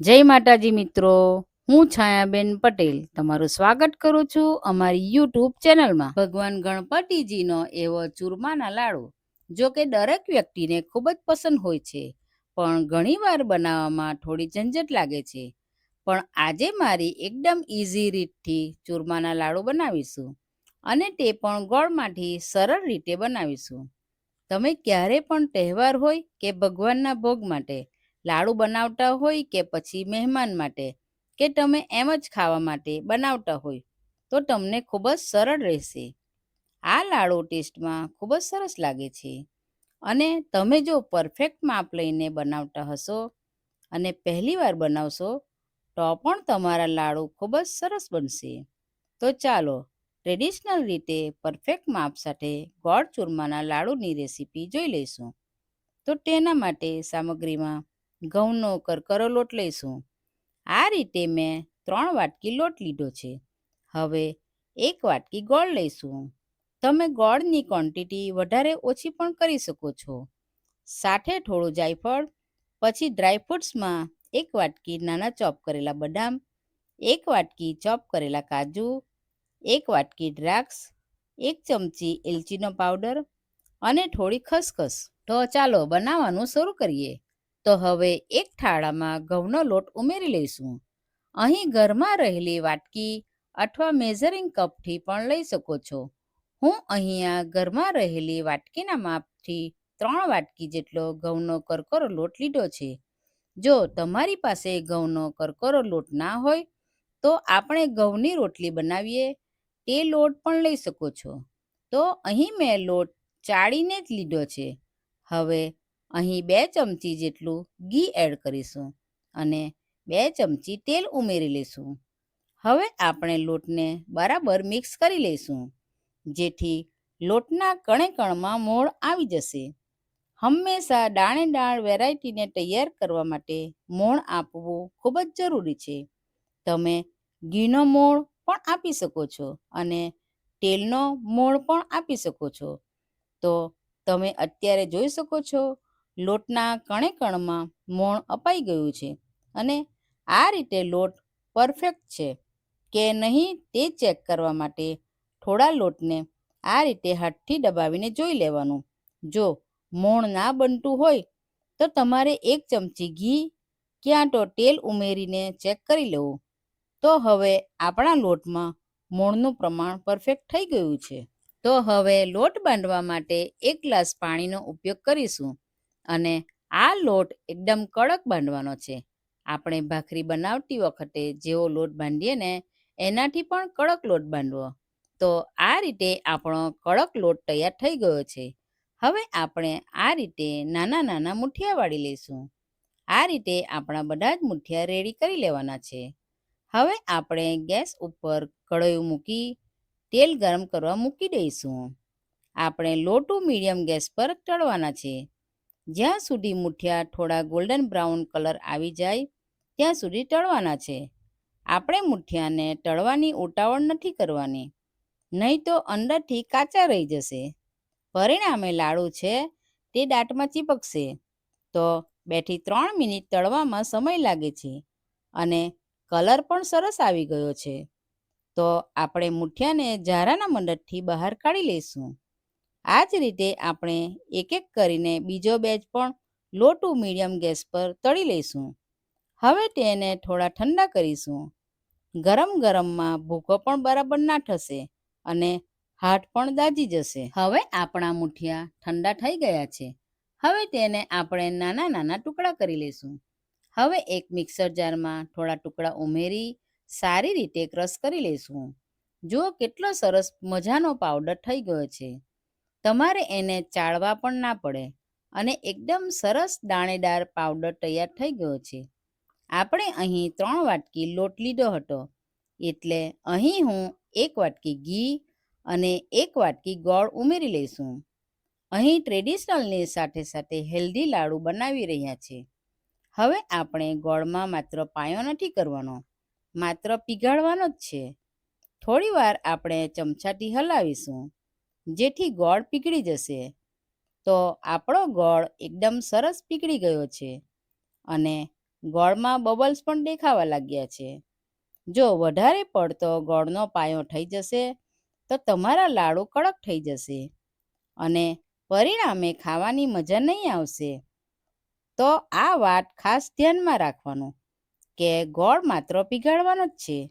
જય માતાજી મિત્રો, હું છાયાબેન પટેલ તમારું સ્વાગત કરું છું અમારી યુટ્યુબ ચેનલમાં. ભગવાન ગણપતિજીનો એવો ચૂરમાના લાડુ, જો કે દરેક વ્યક્તિને ખૂબ જ પસંદ હોય છે, પણ ઘણીવાર બનાવવામાં થોડી ઝંઝટ લાગે છે. પણ આજે મારી એકદમ ઇઝી રીતથી ચૂરમાના લાડુ બનાવીશું અને તે પણ ગોળમાંથી સરળ રીતે બનાવીશું. તમે ક્યારે પણ તહેવાર હોય કે ભગવાનના ભોગ માટે લાડુ બનાવતા હોય કે પછી મહેમાન માટે? કે તમે એમ જ ખાવા માટે બનાવતા હોય? તો તમને ખૂબ જ સરળ રહેશે. આ લાડુ ટેસ્ટમાં ખૂબ જ સરસ લાગે છે. અને તમે જો પરફેક્ટ માપ લઈને બનાવતા હશો અને પહેલીવાર બનાવશો, તો પણ તમારા લાડુ ખૂબ જ સરસ બનશે. તો ચાલો, ટ્રેડિશનલ રીતે પરફેક્ટ માપ સાથે ગોળ ચૂરમાના લાડુની રેસીપી જોઈ લઈશું. તો તેના માટે સામગ્રીમાં ઘઉંનો કરકરો લોટ લઈશું. આ રીતે મેં ત્રણ વાટકી લોટ લીધો છે. હવે એક વાટકી ગોળ લઈશું. તમે ગોળની ક્વોન્ટિટી વધારે ઓછી પણ કરી શકો છો. સાથે થોડું જાયફળ, પછી ડ્રાયફ્રૂટ્સમાં એક વાટકી નાના ચોપ કરેલા બદામ, એક વાટકી ચોપ કરેલા કાજુ, એક વાટકી દ્રાક્ષ, એક ચમચી એલચીનો પાવડર અને થોડી ખસખસ. તો ચાલો બનાવવાનું શરૂ કરીએ. તો હવે એક થાળામાં ઘઉંનો લોટ ઉમેરી લઈશું. અહીં ઘરમાં રહેલી વાટકી અથવા મેઝરિંગ કપથી પણ લઈ શકો છો. હું અહીંયા ઘરમાં રહેલી વાટકીના માપથી ત્રણ વાટકી જેટલો ઘઉંનો કરકરો લોટ લીધો છે. જો તમારી પાસે ઘઉંનો કરકરો લોટ ના હોય, તો આપણે ઘઉંની રોટલી બનાવીએ, તે લોટ પણ લઈ શકો છો. તો અહીં મેં લોટ ચાળીને જ લીધો છે. હવે અહીં બે ચમચી જેટલું ઘી એડ કરીશું અને બે ચમચી તેલ ઉમેરી લઈશું હવે આપણે લોટને બરાબર મિક્સ કરી લઈશું, જેથી લોટના કણે કણમાં મોળ આવી જશે. હંમેશા દાણે દાણ વેરાયટીને તૈયાર કરવા માટે મોણ આપવું ખૂબ જ જરૂરી છે. તમે ઘીનો મોળ પણ આપી શકો છો અને તેલનો મોળ પણ આપી શકો છો. તો તમે અત્યારે જોઈ શકો છો લોટના કણે કણમાં મોણ અપાઈ ગયું છે અને આ રીતે લોટ પરફેક્ટ છે કે નહીં તે ચેક કરવા માટે થોડા લોટને આ રીતે હાથથી દબાવીને જોઈ લેવાનું. જો મોણ ના બનતું હોય તો તમારે એક ચમચી ઘી ક્યાં તો તેલ ઉમેરીને ચેક કરી લેવું. તો હવે આપણા લોટમાં મોણનું પ્રમાણ પરફેક્ટ થઈ ગયું છે. તો હવે લોટ બાંધવા માટે એક ગ્લાસ પાણીનો ઉપયોગ કરીશું. અને આ લોટ એકદમ કડક બાંધવાનો છે. આપણે ભાખરી બનાવતી વખતે જેવો લોટ બાંધીએ ને એનાથી પણ કડક લોટ બાંધવો. તો આ રીતે આપણો કડક લોટ તૈયાર થઈ ગયો છે. હવે આપણે આ રીતે નાના નાના મુઠિયા વાળી લઈશું. આ રીતે આપણા બધા જ મુઠિયા રેડી કરી લેવાના છે. હવે આપણે ગેસ ઉપર કઢાઈ મૂકી તેલ ગરમ કરવા મૂકી દઈશું. આપણે લોટું મીડિયમ ગેસ પર ચડવાના છે. જ્યાં સુધી મુઠિયા થોડા ગોલ્ડન બ્રાઉન કલર આવી જાય, ત્યાં સુધી તળવાના છે. આપણે મુઠિયાને તળવાની ઉતાવળ નથી કરવાની, નહીં તો અંદરથી કાચા રહી જશે. પરિણામે લાડુ છે તે દાંતમાં ચીપકશે. તો બેથી ત્રણ મિનિટ તળવામાં સમય લાગે છે અને કલર પણ સરસ આવી ગયો છે. તો આપણે મુઠિયાને ઝારાના મદદથી બહાર કાઢી લઈશું. આ જ રીતે આપણે એક એક કરીને બીજો બેચ પણ લો ટુ મીડિયમ ગેસ પર તળી લઈશું. હવે તેને થોડા ઠંડા કરીશું. ગરમ ગરમમાં ભૂકો પણ બરાબર ના થશે અને હાથ પણ દાજી જશે. હવે આપણા મુઠિયા ઠંડા થઈ ગયા છે. હવે તેને આપણે નાના નાના ટુકડા કરી લઈશું. હવે એક મિક્સર જારમાં થોડા ટુકડા ઉમેરી સારી રીતે ક્રશ કરી લઈશું. જુઓ કેટલો સરસ મજાનો પાવડર થઈ ગયો છે. તમારે એને ચાળવા પણ ના પડે અને એકદમ સરસ દાણેદાર પાવડર તૈયાર થઈ ગયો છે. આપણે અહીં ત્રણ વાટકી લોટ લીધો હતો. એટલે અહીં હું એક વાટકી ઘી અને એક વાટકી ગોળ ઉમેરી લઈશું. અહીં ટ્રેડિશનલની સાથે સાથે હેલ્ધી લાડુ બનાવી રહ્યા છે. હવે આપણે ગોળમાં માત્ર પાયો નથી કરવાનો, માત્ર પીગાળવાનો જ છે. થોડીવાર આપણે ચમચાથી હલાવીશું. જેથી ગોળ પીગળી જશે. તો આપણો ગોળ એકદમ સરસ પીગળી ગયો છે અને ગોળમાં બબલ્સ પણ દેખાવા લાગ્યા છે. જો વધારે પડતો ગોળનો પાયો થઈ જશે, તો તમારા લાડુ કડક થઈ જશે અને પરિણામે ખાવાની મજા નહીં આવશે. તો આ વાત ખાસ ધ્યાનમાં રાખવાનું કે ગોળ માત્ર પીગાળવાનો જ છે.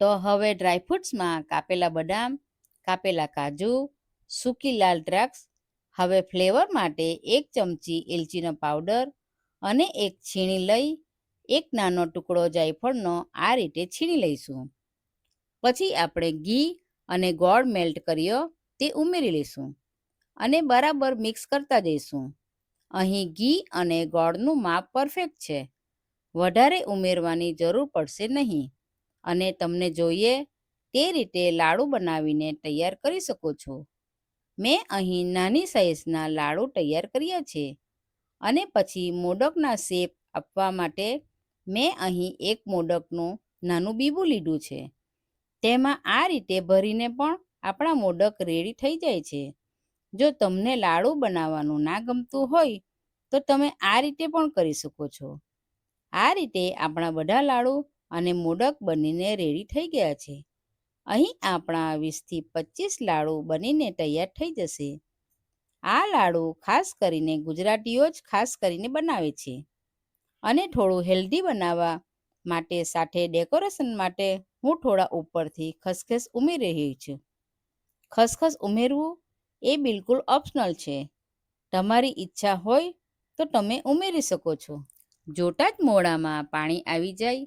તો હવે ડ્રાયફ્રૂટ્સમાં કાપેલા બદામ, કાપેલા કાજુ સૂકી લાલ દ્રાક્ષ, હવે ફ્લેવર માટે એક ચમચી એલચીનો પાવડર અને એક છીણી લઈ એક નાનો ટુકડો જાયફળનો આ રીતે છીણી લઈશું. પછી આપણે ઘી અને ગોળ મેલ્ટ કર્યો તે ઉમેરી લઈશું અને બરાબર મિક્સ કરતા જઈશું. અહીં ઘી અને ગોળનું માપ પરફેક્ટ છે. વધારે ઉમેરવાની જરૂર પડશે નહીં અને તમને જોઈએ તે રીતે લાડુ બનાવીને તૈયાર કરી શકો છો. મેં અહીં નાની સાઈઝના લાડુ તૈયાર કર્યા છે અને પછી મોદકના શેપ આપવા માટે મેં અહીં એક મોદકનું નાનું બીબું લીધું છે. તેમાં આ રીતે ભરીને પણ આપણા મોદક રેડી થઈ જાય છે. જો તમને લાડુ બનાવવાનું ના ગમતું હોય તો તમે આ રીતે પણ કરી શકો છો. આ રીતે આપણા બધા લાડુ અને મોદક બનીને રેડી થઈ ગયા છે. અહીં આપણા વીસથી પચીસ લાડુ બનીને તૈયાર થઈ જશે. આ લાડુ ખાસ કરીને ગુજરાતીઓ જ ખાસ કરીને બનાવે છે અને થોડું હેલ્ધી બનાવવા માટે સાથે ડેકોરેશન માટે હું થોડા ઉપરથી ખસખસ ઉમેરી રહી છું. ખસખસ ઉમેરવું એ બિલકુલ ઓપ્શનલ છે. તમારી ઈચ્છા હોય તો તમે ઉમેરી શકો છો. જોતા જ મોડામાં પાણી આવી જાય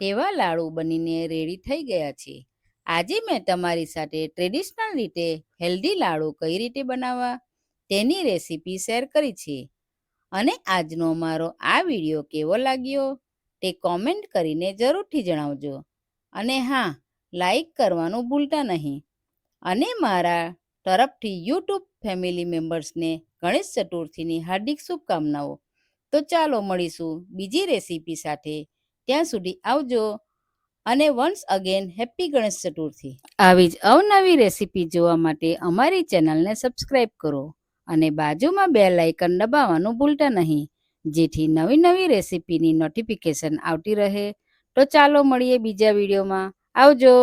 તેવા લાડુ બનીને રેડી થઈ ગયા છે. આજે મેં તમારી સાથે ટ્રેડિશનલ રીતે હેલ્ધી લાડુ કઈ રીતે બનાવવા તેની રેસીપી શેર કરી છે. અને આજનો મારો આ વીડિયો કેવો લાગ્યો તે કોમેન્ટ કરીને જરૂરથી જણાવજો. અને હા લાઈક કરવાનું ભૂલતા નહીં. અને મારા તરફથી યુટ્યુબ ફેમિલી મેમ્બર્સને ગણેશ ચતુર્થીની હાર્દિક શુભકામનાઓ. તો ચાલો મળીશું બીજી રેસીપી સાથે. ત્યાં સુધી આવજો. અને once again happy Ganesh Chaturthi. આવી જ અવનવી રેસીપી જોવા માટે અમારી ચેનલને સબસ્ક્રાઇબ કરો અને બાજુમાં બે લાઇકન દબાવવાનું ભૂલતા નહીં. જેથી નવી નવી રેસીપીની નોટિફિકેશન આવતી રહે. તો ચાલો મળીએ બીજા વિડીયોમાં. આવજો!